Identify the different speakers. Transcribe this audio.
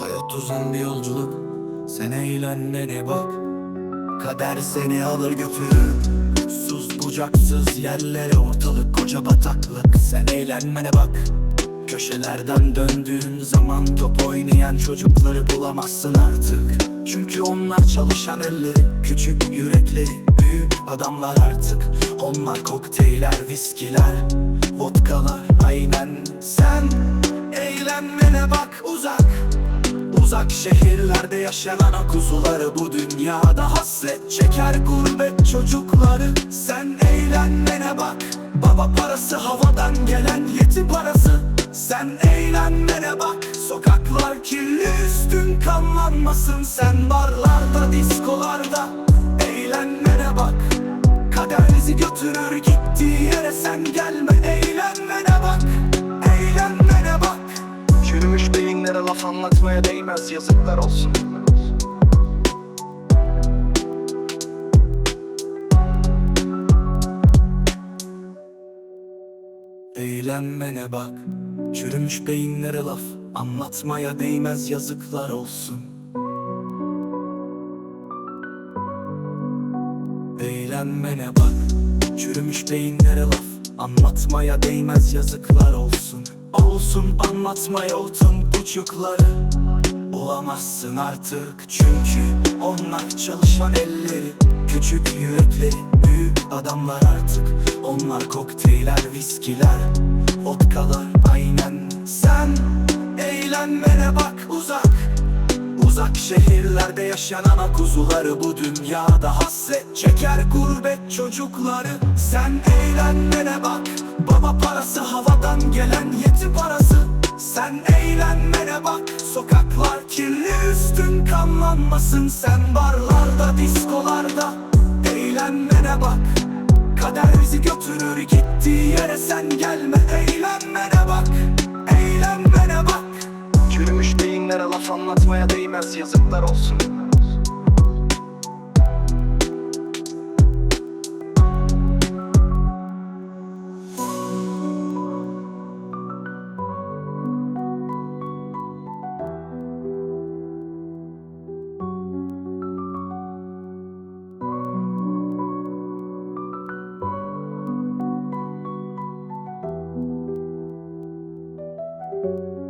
Speaker 1: Hayat uzun bir yolculuk. Sen eğlenmene bak. Kader seni alır götürür. Sus bucaksız yerlere ortalık koca bataklık. Sen eğlenmene bak. Köşelerden döndüğün zaman top oynayan çocukları bulamazsın artık. Çünkü onlar çalışan elleri, küçük yürekleri, büyük adamlar artık. Onlar kokteyller, viskiler, vodkalar. Aynen sen Eğlenmene bak uzak Uzak şehirlerde yaşanan o kuzuları Bu dünyada hasret çeker gurbet çocukları. Sen eğlenmene bak Baba parası havadan gelen yetim parası. Sen eğlenmene bak Sokaklar kirli üstün kanlanmasın. Sen barlarda diskolarda Eğlenmene bak. Kader bizi götürür gittiği yere sen gelme
Speaker 2: anlatmaya değmez yazıklar olsun.
Speaker 1: Eğlenmene bak Çürümüş beyinlere laf. Anlatmaya değmez yazıklar olsun. Eğlenmene bak Çürümüş beyinlere laf. Anlatmaya değmez yazıklar olsun Olsun anlatmaya olsun buçukları Olamazsın artık çünkü Onlar çalışan elleri. Küçük yürekleri Büyük adamlar artık. Onlar kokteyller, viskiler Vodkalar. Aynen sen Eğlenmene bak uzak Uzak şehirlerde yaşanan o kuzuları Bu dünyada hasret çeker gurbet çocukları. Sen eğlenmene bak Baba parası havadan gelen yetim parası. Sen eğlenmene bak Sokaklar kirli üstün kanlanmasın. Sen barlarda diskolarda Eğlenmene bak. Kader bizi götürür gittiği yere sen gelme Eğlenmene bak
Speaker 2: anlatmaya değmez yazıklar olsun. thank you